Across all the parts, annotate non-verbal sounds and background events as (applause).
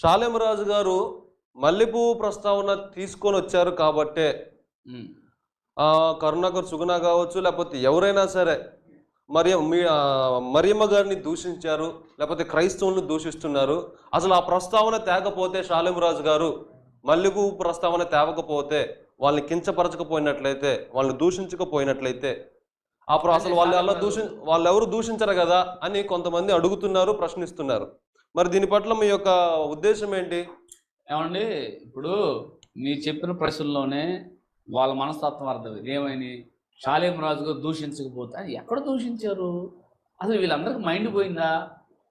షాలేమరాజు గారు మల్లెపువ్వు ప్రస్తావన తీసుకొని వచ్చారు కాబట్టే. కరుణాకర్ సుగుణ కావచ్చు లేకపోతే ఎవరైనా సరే మరి మీ మరియమ్మ గారిని దూషించారు లేకపోతే క్రైస్తవులను దూషిస్తున్నారు. అసలు ఆ ప్రస్తావన తేకపోతే షాలేమరాజు గారు మల్లెపువ్వు ప్రస్తావన తేవకపోతే వాళ్ళని కించపరచకపోయినట్లయితే వాళ్ళని దూషించకపోయినట్లయితే ఆ ప్ర- అసలు వాళ్ళు అలా దూషి వాళ్ళు ఎవరు దూషించరు కదా అని కొంతమంది అడుగుతున్నారు ప్రశ్నిస్తున్నారు. మరి దీని పట్ల మీ యొక్క ఉద్దేశం ఏంటి? ఏమండి ఇప్పుడు మీరు చెప్పిన ప్రశ్నలోనే వాళ్ళ మనస్తత్వం అర్థం ఏమైంది? షాలేం రాజుగా దూషించకపోతే ఎక్కడ దూషించారు? అసలు వీళ్ళందరికీ మైండ్ పోయిందా?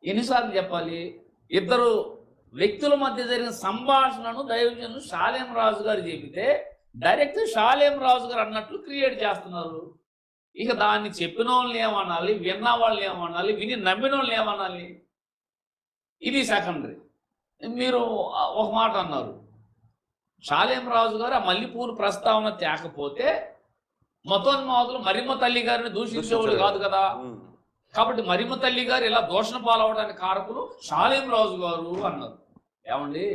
ఎన్నిసార్లు చెప్పాలి? ఇద్దరు వ్యక్తుల మధ్య జరిగిన సంభాషణను దైవజను షాలేం రాజు గారు చెబితే డైరెక్ట్ షాలేం రాజు గారు అన్నట్లు క్రియేట్ చేస్తున్నారు. ఇక దాన్ని చెప్పిన వాళ్ళని ఏమనాలి? విన్న వాళ్ళని ఏమనాలి? విని నమ్మిన వాళ్ళని ఏమనాలి? ఇది సెకండరీ మీరు ఒక మాట అన్నారు. రాజు గారు ఆ మల్లెపూలు ప్రస్తావన తేకపోతే మతోన్మాదులు మరిమ్మ తల్లి గారిని దూషించేవాళ్ళు కాదు కదా. కాబట్టి మరిమ్మ తల్లి గారు ఇలా దూషణ పాలవడానికి కారకులు రాజు గారు అన్నారు. ఏమండి?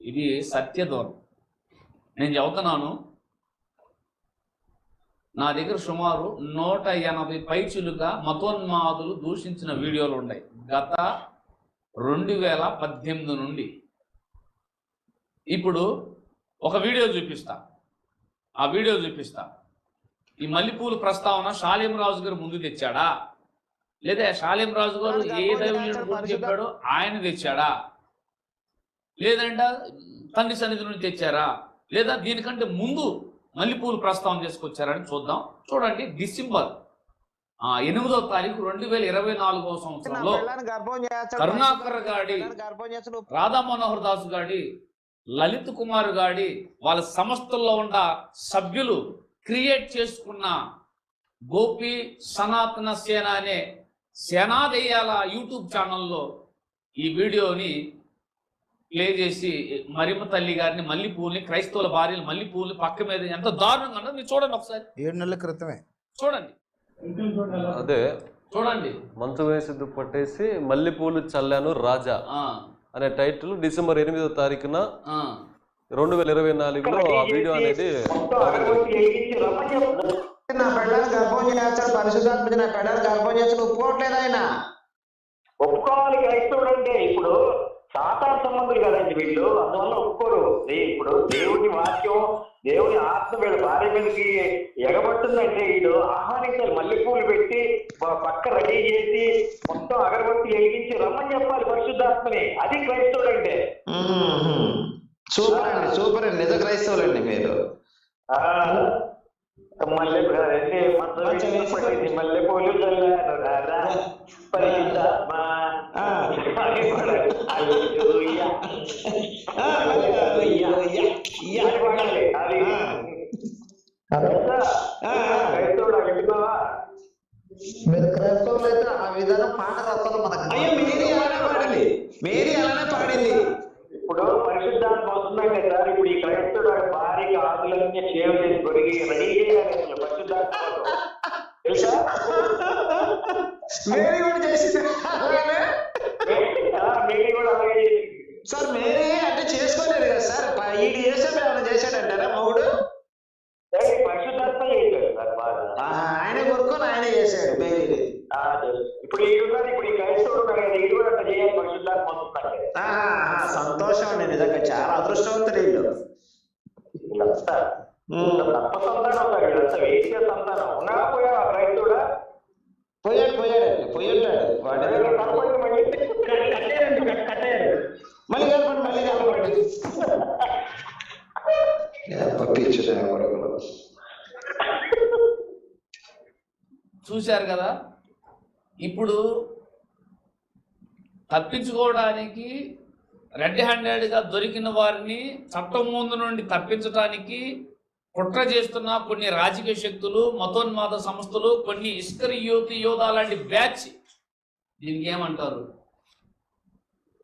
ఇది సత్యదూరం నేను చెబుతున్నాను నా దగ్గర సుమారు నూట ఎనభై పైచులుగా మతోన్మాదులు దూషించిన వీడియోలు ఉన్నాయి. గత రెండు వేల పద్దెనిమిది నుండి. ఇప్పుడు ఒక వీడియో చూపిస్తా. ఆ వీడియో చూపిస్తా. ఈ మల్లెపూలు ప్రస్తావన షాలేం రాజు గారు ముందు తెచ్చాడా? లేదా షాలేం రాజు గారు ఏ గురించి చెప్పాడో ఆయన తెచ్చాడా? లేదంటే తండ్రి సన్నిధి నుండి తెచ్చారా? లేదా దీనికంటే ముందు మల్లెపూలు ప్రస్తావన తీసుకొచ్చారని చూద్దాం. చూడండి డిసెంబర్ ఎనిమిదో తారీఖు రెండు వేల ఇరవై నాలుగో సంవత్సరంలో కరుణాకర్ గాడి రాధా మనోహర్ దాస్ గాడి లలిత్ కుమార్ గాడి వాళ్ళ సంస్థల్లో ఉన్న సభ్యులు క్రియేట్ చేసుకున్న గోపి సనాతన సేన అనే సేనాదయ్యాల యూట్యూబ్ ఛానల్లో ఈ వీడియోని ప్లే చేసి మరిమ తల్లి గారిని మల్లెపూల్ని క్రైస్తవుల భార్యలు మల్లెపూల్ని పక్క మీద ఎంత దారుణంగా మీరు చూడండి ఒకసారి. ఏడు నెలల క్రితమే. చూడండి. అదే. చూడండి. మంచు వేసి దుప్పట్టేసి మల్లెపూలు చల్లాను రాజా అనే టైటిల్ డిసెంబర్ ఎనిమిదో తారీఖున ఆ. రెండు వేల ఇరవై నాలుగులో ఆ వీడియో అనేది నా పెళ్ళాన్ని గర్భం చేస్తాడు పరిశుద్ధాత్మ నా పెళ్ళాన్ని గర్భం చేస్తాడు ఒప్పుకోవట్లేదు ఆయన. ఒప్పుకోవాలి క్రైస్తవుడు అంటే ఇప్పుడు సాతాన సంబంధులు కదండి వీళ్ళు. అందువల్ల ఒప్పుకోరు. ఇప్పుడు దేవుని వాక్యం దేవుని ఆత్మ వీళ్ళ భార్య మీదకి ఎగబడుతుందంటే వీళ్ళు ఆహ్వానించాలి మల్లెపూలు పెట్టి పక్క రెడీ చేసి మొత్తం అగరబత్తి వెలిగించి రమ్మని చెప్పాలి పరిశుద్ధాత్మని. అది క్రైస్తవుడు అంటే సూపర్ అండి సూపర్ అండి. నిజ క్రైస్తవులండి మీరు. ఆ, మల్లె మల్లెపూలు పరిశుద్ధాత్మ. ఆ. మీరు క్రైస్తవులు అయితే ఆ విధానం పాట రాస్తారు మనకు అయ్యో మేరీ అలానే పాడింది మేరీ అలానే పాడింది ఇప్పుడు పరిశుద్ధాత్మ వస్తుందంటే సార్ ఇప్పుడు ఈ క్రైస్తవుడు భార్యకి ఆకులన్నీ సేవ చేసి కొరిగి రెడీ చేయాలి తెలుసా మేరీ కూడా చేసింది అలానే ఆ, మేరీ కూడా అలాగే చేసింది. సార్ మేరీ అంటే చేసుకోలేదు కదా సార్. ఈడు చేసాడు ఏమైనా చేశాడంటారా మొగుడు? ఆ, ఆయన కొనుక్కొని ఆయన చేశాడు మేరీ ఇప్పుడు ఇప్పుడు ఈ క్రైస్తవుడు కూడా అట్లా చేయాలి పరిశుద్ధాత్మ వస్తుందంటే సంతోషం అండి నిజంగా చాలా అదృష్టవంతుడు వీళ్ళు వీళ్ళంతా. తప్ప సంతానం సార్ వీళ్ళంతా వేదిక సంతానం. ఉన్నా పోయా ఆ క్రైస్తవుడా? పోయాడు పోయాడండి పోయి ఉంటాడు. వాడి కట్టేయండి. మళ్ళీ కలపండి మళ్ళీ కలపండి చూశారు కదా? ఇప్పుడు తప్పించుకోవడానికి రెడ్ హ్యాండెడ్గా దొరికిన వారిని చట్టం ముందు నుండి తప్పించడానికి కుట్ర చేస్తున్న కొన్ని రాజకీయ శక్తులు మతోన్మాద సంస్థలు కొన్ని ఇస్కరి యూత్ యోధా లాంటి బ్యాచ్ దీనికి ఏమంటారు?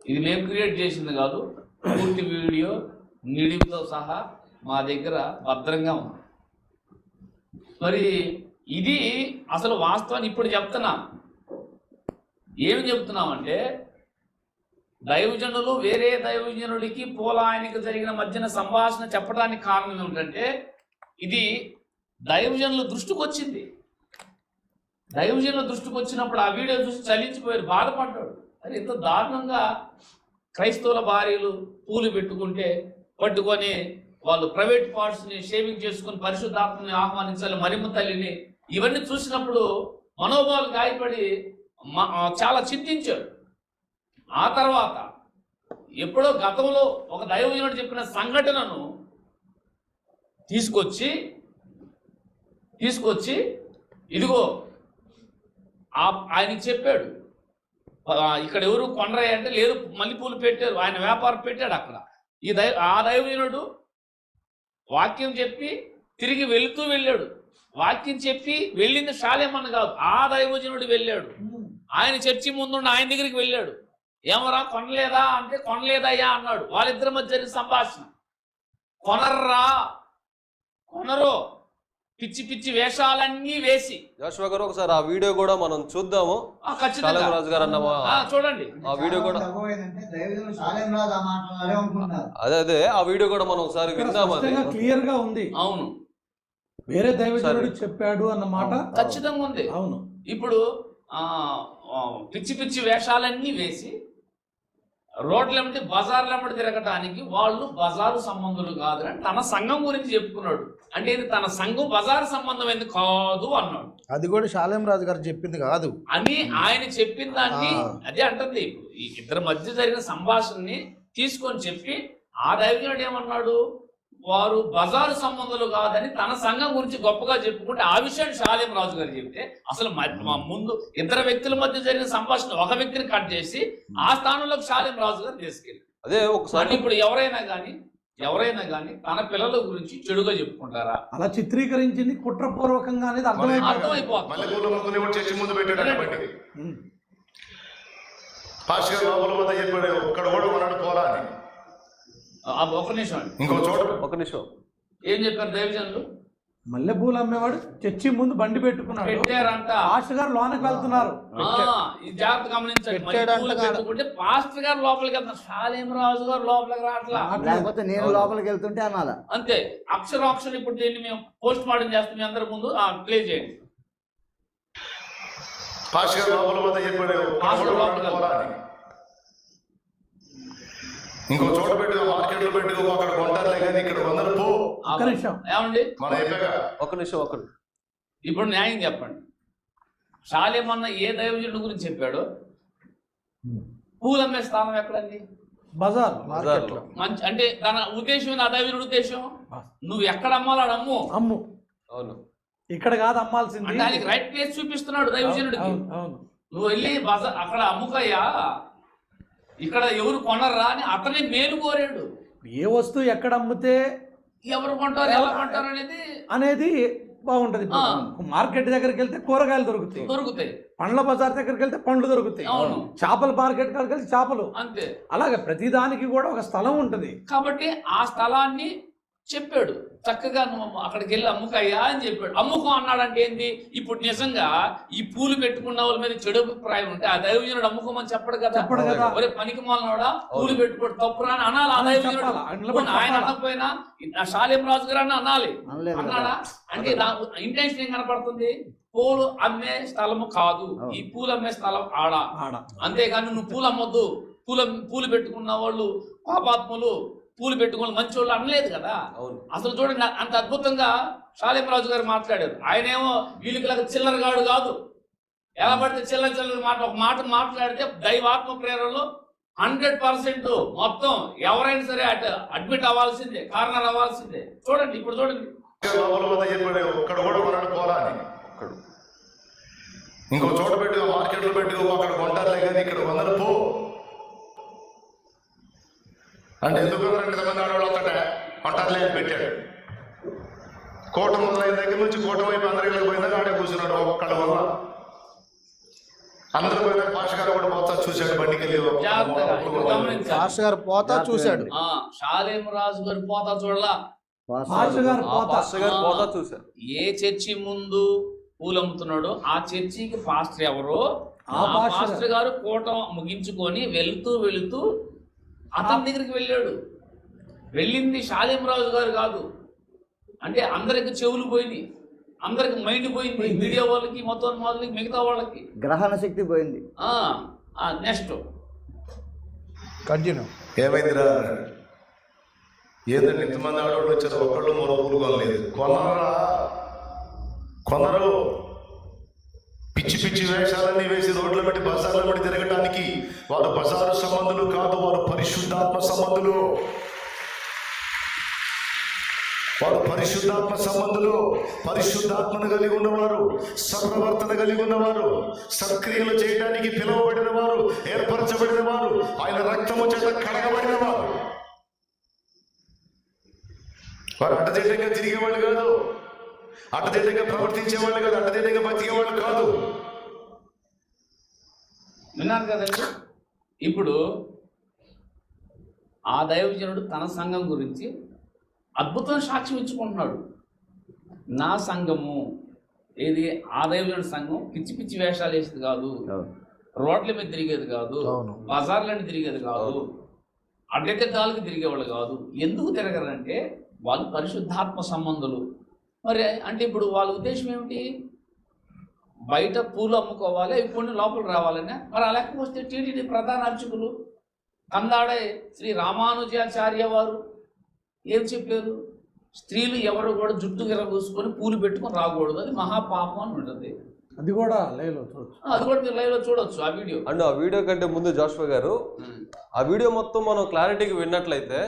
ఇది మేము క్రియేట్ చేసింది కాదు పూర్తి వీడియో నిడివితో సహా మా దగ్గర భద్రంగా ఉంది. మరి ఇది అసలు వాస్తవాన్ని ఇప్పుడు చెప్తున్నా. ఏమి చెప్తున్నామంటే దైవజనులు వేరే దైవజనుడికి పోలాయనికి జరిగిన మధ్యన సంభాషణ చెప్పడానికి కారణం ఏమిటంటే ఇది దైవజనుల దృష్టికి వచ్చింది. దైవజనుల దృష్టికి వచ్చినప్పుడు ఆ వీడియో చూసి చలించిపోయారు బాధపడ్డాడు. అరే ఇంత దారుణంగా క్రైస్తవుల భార్యలు పూలు పెట్టుకుంటే పట్టుకొని వాళ్ళు ప్రైవేట్ పార్ట్స్ని షేవింగ్ చేసుకుని పరిశుద్ధాత్మని ఆహ్వానించాలి. మరిమ్మ తల్లిని ఇవన్నీ చూసినప్పుడు మనోభావాలు గాయపడి చాలా చింతించాడు ఆ తర్వాత ఎప్పుడో గతంలో ఒక దైవజనుడు చెప్పిన సంఘటనను తీసుకొచ్చి తీసుకొచ్చి ఇదిగో ఆ- ఆయనకి చెప్పాడు. ఇక్కడ ఎవరు కొండరాయి అంటే లేదు మల్లెపూలు పెట్టారు ఆయన వ్యాపారం పెట్టాడు అక్కడ. ఈ దైవ ఆ దైవజనుడు వాక్యం చెప్పి తిరిగి వెళుతూ వెళ్ళాడు. వాక్యం చెప్పి వెళ్ళింది షాలేమన్న కాదు ఆ దైవజనుడు వెళ్ళాడు. ఆయన చర్చి ముందుండి ఆయన దగ్గరికి వెళ్ళాడు. ఏమరా కొనలేదా అంటే కొనలేదయ్యా అన్నాడు. వాళ్ళిద్దరి మధ్య జరిగిన సంభాషణ. కొనర్రా కొనరు. పిచ్చి పిచ్చి వేషాలన్నీ వేసి. జాషువా గారు ఒకసారి ఆ వీడియో కూడా మనం చూద్దాము. ఖచ్చితంగా. రాజు గారు అన్న మా- ఆ, చూడండి. ఆ వీడియో కూడా అదే అదే ఆ వీడియో కూడా మనం ఒకసారి విందాం అది. క్లియర్గా ఉంది. అవును. వేరే దైవజనుడు చెప్పాడు అన్న మాట ఖచ్చితంగా ఉంది. అవును. ఇప్పుడు పిచ్చి పిచ్చి వేషాలన్నీ వేసి రోడ్లెంబడి బజార్లెంబడి తిరగటానికి వాళ్ళు బజారు సంబంధులు కాదు అని తన సంఘం గురించి చెప్పుకున్నాడు. అంటే ఇది తన సంఘం బజారు సంబంధం ఎందుకు కాదు అన్నాడు. అది కూడా శాలేం రాజు గారు చెప్పింది కాదు. అని ఆయన చెప్పిన దాన్ని. అదే అంటుంది. ఇప్పుడు ఈ ఇద్దరి మధ్య జరిగిన సంభాషణని తీసుకొని చెప్పి ఆ దైవజనుడు ఏమన్నాడు? వారు బజారు సంబంధాలు కాదని తన సంఘం గురించి గొప్పగా చెప్పుకుంటే ఆ విషయాన్ని షాలేం రాజు గారు చెప్తే అసలు ముందు ఇద్దరు వ్యక్తుల మధ్య జరిగిన సంభాషణ ఒక వ్యక్తిని కట్ చేసి ఆ స్థానంలోకి షాలేం రాజు గారు తీసుకెళ్ళి అదే అంటే ఒకసారి ఇప్పుడు ఎవరైనా కానీ ఎవరైనా కానీ తన పిల్లల గురించి చెడుగా చెప్పుకుంటారా? అలా చిత్రీకరించింది కుట్రపూర్వకంగా అనేది అర్థమైపోతుంది. పాస్టర్ లోపల వద్ద చెప్పాడు ఒక్కడ పోరా అని. ఒక నిమిషం అండి. ఇంకో చోట. ఒక నిమిషం. ఏం చెప్పారు దైవజనులు మల్లెపూలు అమ్మేవాడు చర్చి ముందు బండి పెట్టుకున్నాడు. పెట్టారంట. ఆశ గారు లోనకి వెళ్తున్నారు. జాగ్రత్త గమనించండి. పాస్టర్ గారు లోపలికి వెళ్తారు శాలేం రాజు గారు లోపలికి రావట్లా? లేకపోతే నేను లోపలికి వెళ్తుంటే అనాల. అంతే. అక్షరం అక్షరం ఇప్పుడు దీన్ని మేము పోస్ట్ మార్టం చేస్తాం. మీ అందరి ముందు ప్లే చేయండి. పాస్టర్ గారు లోపల చెప్పాడు పాస్టర్ లోపలికి ఇంకో చోట పెట్టు మార్కెట్లో పెట్టు అక్కడ కొంటారులే కానీ ఇక్కడ వందలు పో. ఒక్క నిమిషం. ఏమండి? మన చెప్పాక ఒక నిమిషం ఒక నిమిషం. ఇప్పుడు న్యాయం చెప్పండి. శాలేమన్న ఏ దైవజనుడి గురించి చెప్పాడు? పూలు అమ్మే స్థానం ఎక్కడండి? బజార్. మంచి అంటే తన ఉద్దేశం ఏంది? ఆ దైవజనుడి ఉద్దేశం? నువ్వు ఎక్కడ అమ్మాలో ఆడ అమ్ము. అమ్ము. అవును. ఇక్కడ కాదు అమ్మాల్సింది. ఆయనకి రైట్ ప్లేస్ చూపిస్తున్నాడు దైవజనుడికి. అవును నువ్వు వెళ్ళి బజార్ అక్కడ అమ్ముకయ్యా. ఇక్కడ ఎవరు కొనరా అని అతని మేలు కోరాడు. ఏ వస్తువు ఎక్కడ అమ్మితే ఎవరు కొంటారు ఎలా కొంటారు అనేది అనేది బాగుంటది. మార్కెట్ దగ్గరికి వెళ్తే కూరగాయలు దొరుకుతాయి. దొరుకుతాయి. పండ్ల బజార్ దగ్గరికి వెళ్తే పండ్లు దొరుకుతాయి. అవును. చేపల మార్కెట్ కాడికి వెళ్తే చేపలు. అంతే. అలాగే ప్రతిదానికి కూడా ఒక స్థలం ఉంటది. కాబట్టి ఆ స్థలాన్ని చెప్పాడు. చక్కగా నువ్వు అక్కడికి వెళ్ళి అమ్ముకయ్యా అని చెప్పాడు. అమ్ముకో అన్నాడంటే ఏంది? ఇప్పుడు నిజంగా ఈ పూలు పెట్టుకున్న వాళ్ళ మీద చెడు అభిప్రాయం ఉంటే ఆ దైవజనుడు అమ్ముకోమని చెప్పడు కదా? చెప్పడు కదా. ఒరే పనికి మాలనోడా పూలు పెట్టుకోడు తప్పురా అని అనాలి ఆ అని దైవజనుడు. ఆయన. అనకపోయినా శాలేం రాజు గారు అన్న అనాలి. అన్నాడా? అంటే ఇంటెన్షన్ ఏం కనపడుతుంది? పూలు అమ్మే స్థలము కాదు. ఈ పూలు అమ్మే స్థలం ఆడ. ఆడ. అంతేగాని నువ్వు పూలు అమ్మొద్దు. పూల పూలు పెట్టుకున్న వాళ్ళు పాపాత్ములు పూలు పెట్టుకున్న మంచి వాళ్ళు అనలేదు కదా? అవును. అసలు చూడండి అంత అద్భుతంగా రాజు గారు మాట్లాడారు. ఆయనేమో వీళ్ళకి చిల్లరగాడు కాదు. ఎలా పడితే చిల్లర చిల్లర మాట ఒక మాట మాట్లాడితే దైవాత్మ ప్రేరణలో హండ్రెడ్ పర్సెంట్ మొత్తం ఎవరైనా సరే అటు అడ్మిట్ అవ్వాల్సిందే కార్నర్ అవ్వాల్సిందే. చూడండి ఇప్పుడు చూడండి. ఒక్కడ కూడా ఇంకో చోట పెట్టు మార్కెట్లో పెట్టు అక్కడ కొంటారులే కానీ ఇక్కడ వందలు పో. అంటే ఎందుకు రెండు మంది ఆడవాళ్ళు వస్తాడ కొంటారులే అని పెట్టాడు. కోట మొదలైన దగ్గర నుంచి కోట వైపు అందరికి పోయిందా? ఆడే కూర్చున్నాడు ఒక్కడ వల్ల అందరూ పోయినా పాష గారు కూడా పోతా చూశాడు బండికి వెళ్ళి పాస్టర్ గారు పోతా చూశాడు. ఆ షాలేం రాజు గారు పోతా. చూడలా ఏ చర్చి ముందు పూలు అమ్ముతున్నాడో ఆ చర్చికి పాస్టర్ ఎవరో? ఆ పాస్టర్ గారు కూట ముగించుకొని వెళుతూ వెళుతూ అతని దగ్గరికి వెళ్ళాడు. వెళ్ళింది షాలేమరాజు గారు కాదు. అంటే అందరికి చెవులు పోయింది. అందరికి మైండ్ పోయింది. మీడియా వాళ్ళకి మొత్తం వాళ్ళకి మిగతా వాళ్ళకి. గ్రహణ శక్తి పోయింది. నెక్స్ట్. కంటిన్యూ. ఏమైందిరా. ఏదండి ఇంతమంది ఆడవాళ్ళు వచ్చారు? ఒక్కళ్ళు మరో పూలు కొనలేదు. కొనరా? కొందరు పిచ్చి పిచ్చి వేషాలన్నీ వేసి రోడ్ల పెట్టి బజార్ల పెట్టి తిరగటానికి వారు బజారు సంబంధులు కాదు వారు పరిశుద్ధాత్మ సంబంధులు. వారు పరిశుద్ధాత్మ సంబంధులు పరిశుద్ధాత్మను కలిగి ఉన్నవారు సప్రవర్తన కలిగి ఉన్నవారు సక్రియలు చేయడానికి పిలువబడిన వారు ఏర్పరచబడిన వారు ఆయన రక్తము చేత కడగబడిన వారు. వారు అడ్డదిడ్డంగా తిరిగేవాళ్ళు కాదు. అడ్డదిడ్డంగా ప్రవర్తించేవాళ్ళు కాదు అడ్డదిడ్డంగా బతికేవాళ్ళు కాదు. విన్నారు కదండి? ఇప్పుడు ఆ దైవజనుడు తన సంఘం గురించి అద్భుతం సాక్ష్యం ఇచ్చుకుంటున్నాడు. నా సంఘము ఏది? ఆ దైవజనుడి సంఘం పిచ్చి పిచ్చి వేషాలు వేసేది కాదు. రోడ్ల మీద తిరిగేది కాదు. అవును. బజార్లని తిరిగేది కాదు. అడ్డదిడ్డాలకు తిరిగేవాళ్ళు కాదు. ఎందుకు తిరగరంటే వాళ్ళు పరిశుద్ధాత్మ సంబంధులు. మరి అంటే ఇప్పుడు వాళ్ళ ఉద్దేశం ఏమిటి? బయట పూలు అమ్ముకోవాలి అవి కొన్ని లోపల రావాలని. మరి అలా వస్తే టీటీడీ ప్రధాన అర్చకులు కందాడే శ్రీ రామానుజాచార్య వారు ఏం చెప్పారు? స్త్రీలు ఎవరు కూడా జుట్టు గిరబూసుకొని పూలు పెట్టుకొని రాకూడదు అది మహాపాపం అని ఉంటుంది. అది కూడా లేలో చూడొచ్చు. అది కూడా మీరు లైవ్లో చూడొచ్చు ఆ వీడియో. అండ్ ఆ వీడియో కంటే ముందు జాషువా గారు ఆ వీడియో మొత్తం మనం క్లారిటీగా విన్నట్లయితే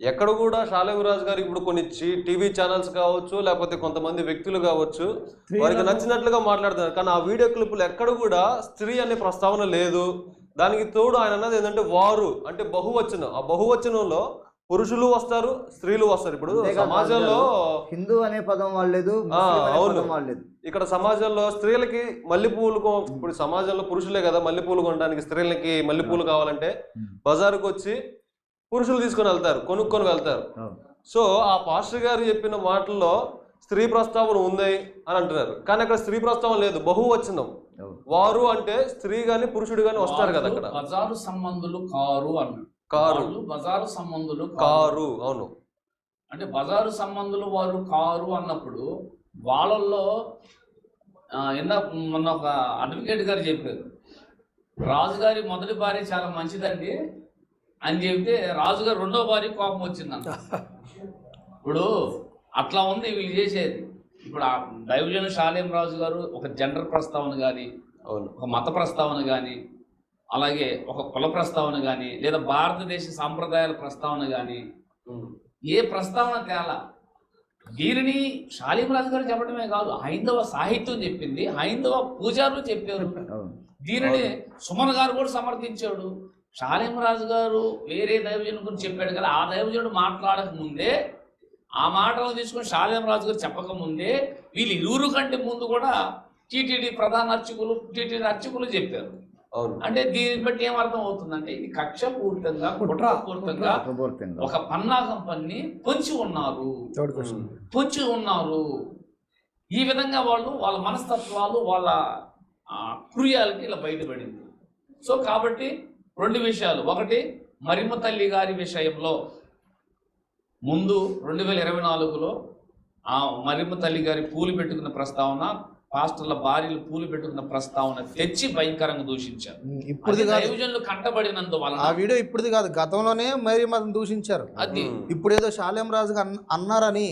ఎక్కడ కూడా శాలేవిరాజు గారు ఇప్పుడు కొన్ని టీవీ ఛానల్స్ కావచ్చు లేకపోతే కొంతమంది వ్యక్తులు కావచ్చు వారికి నచ్చినట్లుగా మాట్లాడుతున్నారు. కానీ ఆ వీడియో క్లిప్పులు ఎక్కడ కూడా స్త్రీ అనే ప్రస్తావన లేదు. దానికి తోడు ఆయన అన్నది ఏంటంటే వారు అంటే బహువచనం. ఆ బహువచనంలో పురుషులు వస్తారు స్త్రీలు వస్తారు. ఇప్పుడు సమాజంలో హిందూ అనే పదం అనే అవును. ఇక్కడ సమాజంలో స్త్రీలకి మల్లెపూలు ఇప్పుడు సమాజంలో పురుషులే కదా మల్లెపూలు కొనడానికి స్త్రీలకి మల్లెపూలు కావాలంటే బజారుకు వచ్చి పురుషులు తీసుకొని వెళ్తారు కొనుక్కొని వెళ్తారు. సో ఆ పాస్టర్ గారు చెప్పిన మాటల్లో స్త్రీ ప్రస్తావన ఉంది అని అంటున్నారు. కానీ అక్కడ స్త్రీ ప్రస్తావన లేదు బహువచనం. అవును. వారు అంటే స్త్రీ గాని పురుషుడు గాని వస్తారు కదా అక్కడ. బజారు సంబంధులు కారు అన్నాడు కారు. బజారు సంబంధులు కారు. అవును. అంటే బజారు సంబంధులు వారు కారు అన్నప్పుడు వాళ్ళల్లో ఆ, ఇందాక మొన్న ఒక అడ్వకేట్ గారు చెప్పారు. రాజుగారి మొదటి భార్య చాలా మంచిదండి. అని చెప్తే రాజుగారు రెండో భార్య కోపం వచ్చిందంట. ఇప్పుడు అట్లా ఉంది వీళ్ళు చేసేది. ఇప్పుడు ఆ దైవజన శాలేం రాజు గారు ఒక జెండర్ ప్రస్తావన కానీ ఒక మత ప్రస్తావన కానీ అలాగే ఒక కుల ప్రస్తావన కానీ లేదా భారతదేశ సాంప్రదాయాల ప్రస్తావన కానీ. ఏ ప్రస్తావన తేలా. దీనిని శాలిమరాజు గారు చెప్పడమే కాదు హైందవ సాహిత్యం చెప్పింది హైందవ పూజారులు చెప్పారు. దీనిని సుమన్ గారు కూడా సమర్థించాడు. శాలిమరాజు గారు వేరే దైవజనుడి గురించి చెప్పాడు కదా ఆ దైవజనుడు మాట్లాడక ముందే ఆ మాటలు తీసుకొని శాలిమరాజు గారు చెప్పక ముందే వీళ్ళు ఇరువురు కంటే ముందు కూడా టీటీడీ ప్రధాన అర్చకులు టీటీడీ అర్చకులు చెప్పారు. అవును. అంటే దీన్ని బట్టి ఏం అర్థం అవుతుందంటే ఇది కక్ష పూర్తంగా కుట్ర, పూర్తంగా కుట్రపూరితంగా. ఒక పన్నాగం పన్ని పొంచి ఉన్నారు. పొంచి ఉన్నారు. ఈ విధంగా వాళ్ళు వాళ్ళ మనస్తత్వాలు వాళ్ళ క్రూయాలిటీ ఇలా బయటపడింది. సో కాబట్టి రెండు విషయాలు. ఒకటి మరిమ తల్లి గారి విషయంలో ముందు రెండు వేల ఇరవై నాలుగులో ఆ మరిమ తల్లి గారి పూలు పెట్టుకున్న ప్రస్తావన పాస్టర్ల భార్యలు పూలు పెట్టుకున్న ప్రస్తావన తెచ్చి భయంకరంగా దూషించారు. ఇప్పుడుది అది కాదు. దైవజనులు కంటబడినందువలన ఆ వీడియో ఇప్పుడుది కాదు. గతంలోనే మేరీ మతం దూషించారు. అది. ఇప్పుడు ఏదో శాలేం రాజు అన్నారని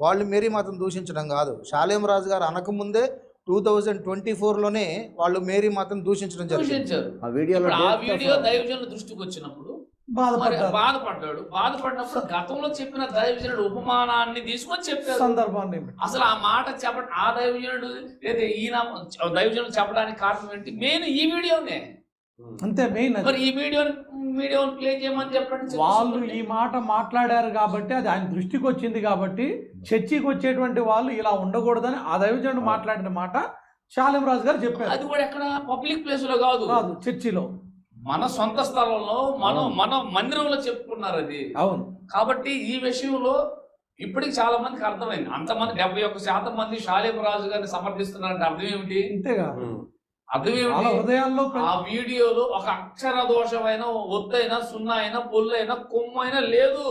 వాళ్ళు మేరీ మతం దూషించడం కాదు. శాలేం రాజు గారు అనకముందే టూ థౌజండ్ ట్వంటీ లోనే వాళ్ళు మేరీ మతం దూషించడం జరిగింది. దూషించారు. ఆ వీడియోలో ఇప్పుడు ఆ డేట్తో వీడియో. దైవజనుల దృష్టికి వచ్చినప్పుడు మరి బాధపడ్డారు. బాధపడ్డాడు. బాధపడినప్పుడు గతంలో చెప్పిన దైవజనుడు ఉపమానాన్ని తీసుకొని చెప్పారు. సందర్భాన్ని అసలు ఆ మాట చెప్ప ఆ దైవజనుడు లేదా ఈయన దైవజనుడు చెప్పడానికి కారణం ఏంటి? మెయిన్ ఈ వీడియోనే. అంతే మెయిన్ అది. మరి ఈ వీడియోని వీడియోని ప్లే చేయమని చెప్పండి వాళ్ళు ఈ మాట మాట్లాడారు కాబట్టి అది ఆయన దృష్టికి వచ్చింది కాబట్టి చర్చికి వచ్చేటువంటి వాళ్ళు ఇలా ఉండకూడదని ఆ దైవజనుడు మాట్లాడిన మాట శాలిమరాజు గారు చెప్పారు. అది కూడా ఎక్కడ పబ్లిక్ ప్లేస్లో కాదు. కాదు చర్చిలో. మన సొంత స్థలంలో మనం మన మందిరంలో చెప్పుకున్నారు అది. అవును. కాబట్టి ఈ విషయంలో ఇప్పటికి చాలా మందికి అర్థమైంది. అంతమంది డెబ్బై ఒక్క శాతం మంది షాలేం రాజు గారిని సమర్థిస్తున్నారంటే అర్థం ఏమిటి? అంతేగా. హృదయాల్లో ఆ వీడియోలో ఒక అక్షర దోషమైన ఒత్తైనా సున్నా అయినా పొల్లు అయినా కొమ్ము అయినా లేదు.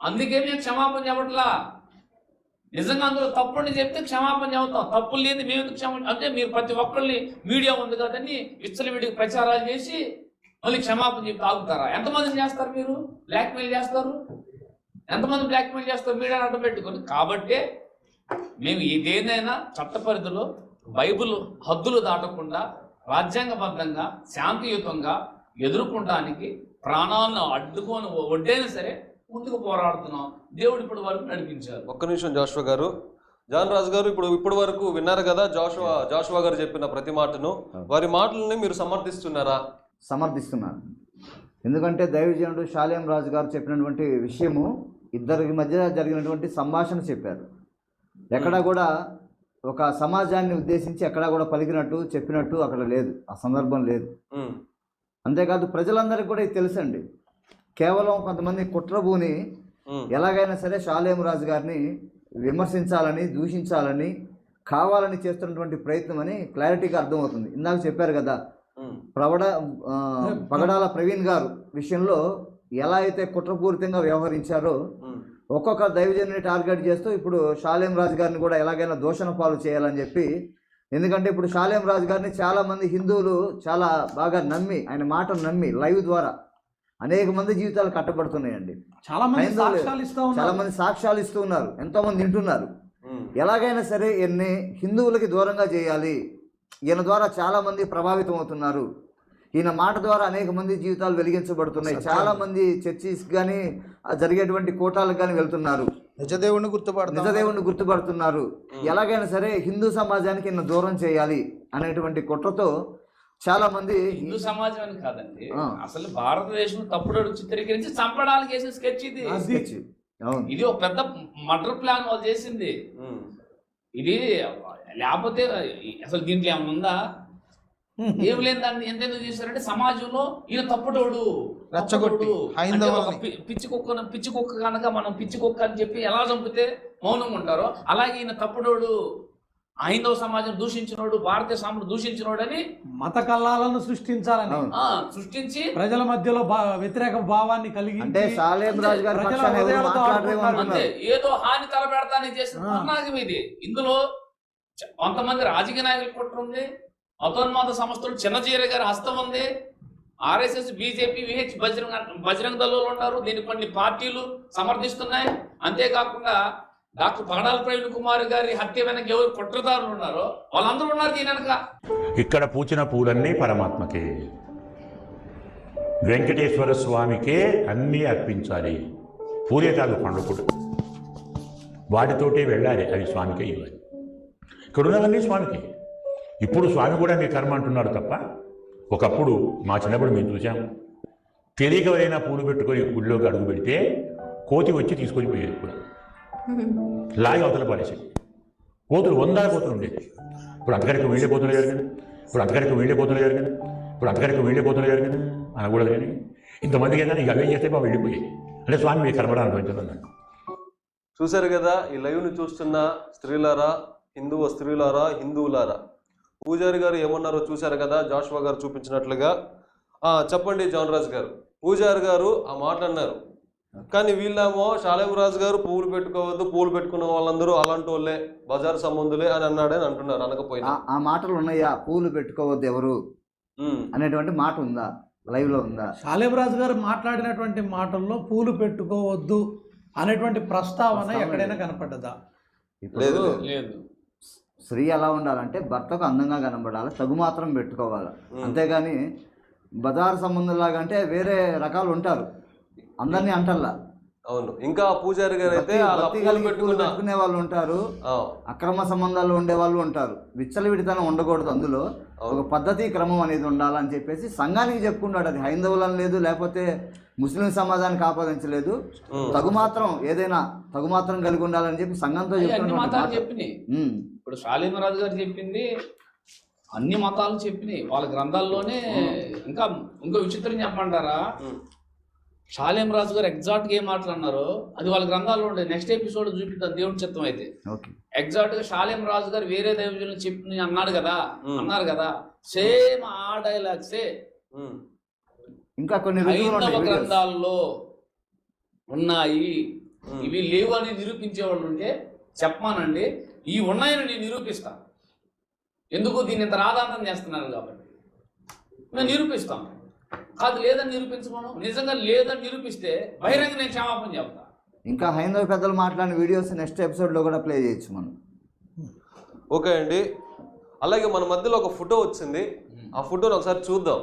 అందుకే మేము క్షమాపణ చెప్పట్లా? నిజంగా అందులో తప్పుని చెప్తే క్షమాపణ చెబుతాం. తప్పులు లేని మేము ఎందుకు క్షమ అంటే మీరు ప్రతి ఒక్కరిని మీడియా ఉంది కదని విచ్చలవిడికి ప్రచారాలు చేసి మళ్ళీ క్షమాపణ చెప్పి ఆగుతారా? ఎంతమందిని చేస్తారు మీరు? బ్లాక్మెయిల్ చేస్తారు? ఎంతమంది బ్లాక్మెయిల్ చేస్తారు? మీడియా అడ్డం పెట్టుకొని? కాబట్టే మేము ఇదేదైనా చట్ట పరిధిలో బైబిల్ హద్దులు దాటకుండా రాజ్యాంగబద్ధంగా శాంతియుతంగా ఎదుర్కొనడానికి ప్రాణాలను అడ్డుకొని ఒడ్డైనా సరే ముందుకు పోరాడుతున్నాం. దేవుడు ఇప్పటి వరకు నడిపించారు. ఒక్క నిమిషం జాషువా గారు. జాన్ రాజు గారు ఇప్పుడు ఇప్పటి వరకు విన్నారు కదా జాషువా జాషువా గారు చెప్పిన ప్రతి మాటను. వారి మాటలని మీరు సమర్థిస్తున్నారా? సమర్థిస్తున్నాను ఎందుకంటే దైవజనుడు శాలేం రాజు గారు చెప్పినటువంటి విషయము ఇద్దరికి మధ్య జరిగినటువంటి సంభాషణ చెప్పారు. ఎక్కడ కూడా ఒక సమాజాన్ని ఉద్దేశించి ఎక్కడా కూడా పలికినట్టు చెప్పినట్టు అక్కడ లేదు. ఆ సందర్భం లేదు. అంతేకాదు ప్రజలందరికీ కూడా ఇది తెలుసండి. కేవలం కొంతమంది కుట్రభూని ఎలాగైనా సరే షాలేం రాజు గారిని విమర్శించాలని దూషించాలని కావాలని చేస్తున్నటువంటి ప్రయత్నం అని క్లారిటీగా అర్థమవుతుంది. ఇందాక చెప్పారు కదా ప్రవడ పగడాల ప్రవీణ్ గారు విషయంలో ఎలా అయితే కుట్రపూరితంగా వ్యవహరించారో ఒక్కొక్క దైవజన్ని టార్గెట్ చేస్తూ ఇప్పుడు షాలేం రాజు గారిని కూడా ఎలాగైనా దూషణ పాలు చేయాలని చెప్పి ఎందుకంటే ఇప్పుడు షాలేం రాజు గారిని చాలామంది హిందువులు చాలా బాగా నమ్మి ఆయన మాటను నమ్మి లైవ్ ద్వారా అనేక మంది జీవితాలు కట్టబడుతున్నాయండి. చాలా మంది సాక్ష్యాలు ఇస్తా చాలా ఉన్నారు మంది ఉన్నారు. ఎంతోమంది వింటున్నారు. ఎలాగైనా సరే ఈయన్ని హిందువులకి దూరంగా చేయాలి. ఈయన ద్వారా చాలా మంది ప్రభావితం అవుతున్నారు ఈయన మాట ద్వారా అనేక మంది జీవితాలు వెలిగించబడుతున్నాయి. చాలా మంది చర్చిస్ కానీ జరిగేటువంటి కోటాలకు కానీ వెళ్తున్నారు. నిజదేవుడిని గుర్తుపడతాం. నిజదేవుణ్ణి గుర్తుపడుతున్నారు. ఎలాగైనా సరే హిందూ సమాజానికి ఈయన దూరం చేయాలి అనేటువంటి కుట్రతో చాలా మంది హిందూ సమాజం అని కాదండి. అసలు భారతదేశం తప్పుడు చిత్రీకరించి చంపడానికి వేసిన స్కెచ్ ఇది. ఇది ఒక పెద్ద మర్డర్ ప్లాన్ వాళ్ళు చేసింది. ఇది లేకపోతే అసలు దీంట్లో ఏమైనా ఉందా? (laughs) ఏం లేదు దాన్ని ఎంతెందుకు చేశారంటే సమాజంలో ఈయన తప్పుడోడు రెచ్చగొట్టి, పిచ్చి కుక్క పిచ్చి కుక్క కనుక మనం పిచ్చి కుక్క అని చెప్పి ఎలా చంపితే మౌనంగా ఉంటారో అలాగే ఈయన తప్పుడోడు హైందవ సమాజం దూషించినోడు భారతీయ సమాజం దూషించినోడు అని మత కల్లాలను సృష్టించాలని. సృష్టించి ప్రజల మధ్యలో వ్యతిరేక భావాన్ని కలిగి అంటే రాజు గారి. అంతే. ఏదో హాని తలపెడతానని చేసిన ఇది. ఇందులో కొంతమంది రాజకీయ నాయకులు కుట్ర ఉంది. మతోన్మాద సంస్థలు చిన్నచీర గారి హస్తం ఉంది. RSS BJP VH Bajrang Bajrang దళాలు ఉన్నారు. దీన్ని కొన్ని పార్టీలు సమర్థిస్తున్నాయి. అంతేకాకుండా డాక్టర్ పగడాల ప్రవీణ్ కుమార్ గారి హత్య వెనక ఎవరు కుట్రదారులు ఉన్నారో వాళ్ళందరూ ఉన్నారు దీని వెనక. ఇక్కడ పూచిన పూలన్నీ పరమాత్మకే. వెంకటేశ్వర స్వామికే అన్నీ అర్పించాలి. పూలే కాదు పండుకుడు వాటితోటే వెళ్ళాలి అవి స్వామికే ఇవ్వాలి. ఇక్కడ ఉన్నవన్నీ స్వామికి. ఇప్పుడు స్వామి కూడా మీ కర్మ అంటున్నారు తప్ప ఒకప్పుడు మా చిన్నప్పుడు మేము చూసాం తెలియక ఎవరైనా పూలు పెట్టుకొని గుడిలోకి అడుగు పెడితే కోతి వచ్చి తీసుకొని పోయేది కూడా. లాగి అవతల పడేసి కోతులు వందల కోతులు ఉండేది ఇప్పుడు అంతకడికి వీళ్ళే కోతులు లేరు కదా. ఇప్పుడు అంతకడికి వీళ్ళే కోతులు లేరు కదా. ఇప్పుడు అంతకడికి వీళ్ళే కోతులు లేరు కదా. అనకూడదు కానీ ఇంతమందికి ఏదైనా ఇక అవే చేస్తే బాగా వెళ్ళిపోయాయి అంటే స్వామి మీ కర్మడా అనుభవించాలన్నాడు చూశారు కదా ఈ లైవ్ని చూస్తున్న స్త్రీలారా హిందువ స్త్రీలారా హిందువులారా? పూజారి గారు ఏమన్నారో చూశారు కదా? జాషువా గారు చూపించినట్లుగా. ఆ చెప్పండి జాన్ రాజు గారు. పూజారి గారు ఆ మాట అన్నారు కానీ వీళ్ళేమో రాజు గారు పువ్వులు పెట్టుకోవద్దు పువ్వులు పెట్టుకున్న వాళ్ళందరూ అలాంటి వాళ్ళే బజార్ సంబంధులే అని అన్నాడని అంటున్నారు అనకపోయినా. ఆ- మాటలు ఉన్నాయా? పూలు పెట్టుకోవద్దు ఎవరు? అనేటువంటి మాట ఉందా? లైవ్లో ఉందా? రాజు గారు మాట్లాడినటువంటి మాటల్లో పూలు పెట్టుకోవద్దు అనేటువంటి ప్రస్తావన ఎక్కడైనా. కనపడ్డదా? లేదు, లేదు. స్త్రీ ఎలా ఉండాలంటే భర్తకు అందంగా కనబడాలి తగు మాత్రం పెట్టుకోవాలి. అంతేగాని బజారు సంబంధంలాగా అంటే వేరే రకాలు ఉంటారు. అందరినీ అంటల్లా. అవును. ఇంకా ఆ పూజారి గారు అయితే పెట్టుకునే వాళ్ళు ఉంటారు. అక్రమ సంబంధాలు ఉండే వాళ్ళు ఉంటారు. విచ్చలవిడితనం ఉండకూడదు అందులో. ఒక పద్ధతి క్రమం అనేది ఉండాలని చెప్పేసి సంఘానికి చెప్పుకున్నాడు అది. హైందవులని లేదు లేకపోతే ముస్లిం సమాజానికి ఆపాదించలేదు. తగు మాత్రం ఏదైనా తగు మాత్రం కలిగి ఉండాలని చెప్పి సంఘంతో అవి ఇప్పుడు శాలీమరాజు గారు చెప్పింది అన్ని మతాలు చెప్పినాయి వాళ్ళ గ్రంథాల్లోనే ఇంకా ఇంకో విచిత్రం చెప్పమంటారా ఉమ్. షాలేం రాజు గారు ఎగ్జాక్ట్గా ఏం మాట్లాడినారో అది వాళ్ళ గ్రంథాల్లో ఉండే నెక్స్ట్ ఎపిసోడ్ చూపిస్తారు దేవుడి చిత్తం అయితే ఓకే ఎగ్జాక్ట్గా షాలేం రాజు గారు వేరే దైవజనులు చెప్పి అన్నాడు కదా. అన్నారు కదా సేమ్ ఆ డైలాగ్సే. ఇంకా కొన్ని రుజువులు హైందవ. గ్రంథాల్లో ఉన్నాయి. ఇవి లేవు అని నిరూపించే వాళ్ళు ఉంటే చెప్పమానండి ఈ ఉన్నాయని నేను నిరూపిస్తాను ఎందుకు దీన్ని ఇంత రాధాంతం చేస్తున్నారు కాబట్టి? మేము నిరూపిస్తాం. కాదు లేదని నిరూపించమను. నిజంగా లేదని నిరూపిస్తే బహిరంగ నేను క్షమాపణ చెప్తా. ఇంకా హైందవ పెద్దలు మాట్లాడిన వీడియోస్ నెక్స్ట్ ఎపిసోడ్లో కూడా ప్లే చేయొచ్చు మనం. ఓకే అండి. అలాగే మన మధ్యలో ఒక ఫోటో వచ్చింది. ఆ ఫోటోని ఒకసారి చూద్దాం.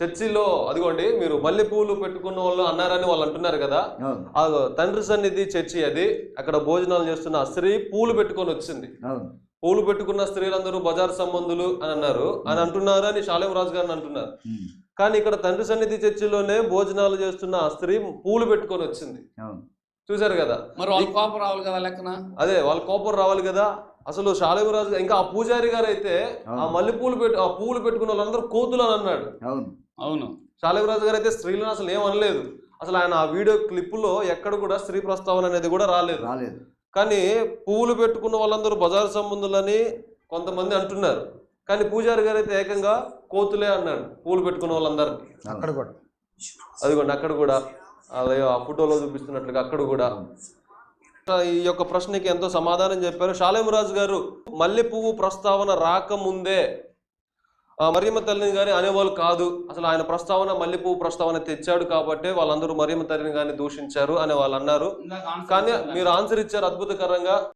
చర్చిలో అదిగోండి మీరు మల్లె పూలు పెట్టుకున్న వాళ్ళు అన్నారని వాళ్ళు అంటున్నారు కదా. అవును. ఆ తండ్రి సన్నిధి చర్చి అది. అక్కడ భోజనాలు చేస్తున్న స్త్రీ పూలు పెట్టుకొని వచ్చింది. అవును. పూలు పెట్టుకున్న స్త్రీలందరూ బజార్ సంబంధులు అని అన్నారు. అని అంటున్నారు అని శాలేం రాజు గారిని అంటున్నారు. కానీ ఇక్కడ తండ్రి సన్నిధి చర్చిలోనే భోజనాలు చేస్తున్న ఆ స్త్రీ పూలు పెట్టుకొని వచ్చింది. అవును. చూశారు కదా? మరి వాళ్ళు కోపం రావాలి కదా లెక్కన? అదే వాళ్ళ కోపం రావాలి కదా? అసలు శాలేమరాజు గారు ఇంకా ఆ పూజారి గారు అయితే ఆ మల్లె పూలు పెట్టు ఆ పూలు పెట్టుకున్న వాళ్ళందరూ కోతులు అని అన్నాడు. అవును. అవును. శాలేమరాజు గారు అయితే స్త్రీలను అసలు ఏం అనలేదు. అసలు ఆయన ఆ వీడియో క్లిప్పులో ఎక్కడ కూడా స్త్రీ ప్రస్తావన అనేది కూడా రాలేదు. రాలేదు. కానీ పువ్వులు పెట్టుకున్న వాళ్ళందరూ బజారు సంబంధులని కొంతమంది అంటున్నారు. కానీ పూజారి గారు అయితే ఏకంగా కోతులే అన్నాడు పూలు పెట్టుకున్న వాళ్ళందరినీ. అక్కడ కూడా. అదిగోండి అక్కడ కూడా. అదే ఆ ఫోటోలో చూపిస్తున్నట్లుగా అక్కడ కూడా. ఈ యొక్క ప్రశ్నకి ఎంతో సమాధానం చెప్పారు. శాలేమరాజు గారు మల్లె పువ్వు ప్రస్తావన రాకముందే ఆ మరియమ్మ తల్లిని గాని అనేవాళ్ళు కాదు. అసలు ఆయన ప్రస్తావన మల్లె పువ్వు ప్రస్తావన తెచ్చాడు కాబట్టి వాళ్ళందరూ మరియమ్మ తల్లిని గాని దూషించారు అని వాళ్ళు అన్నారు. కానీ. మీరు ఆన్సర్ ఇచ్చారు అద్భుతకరంగా.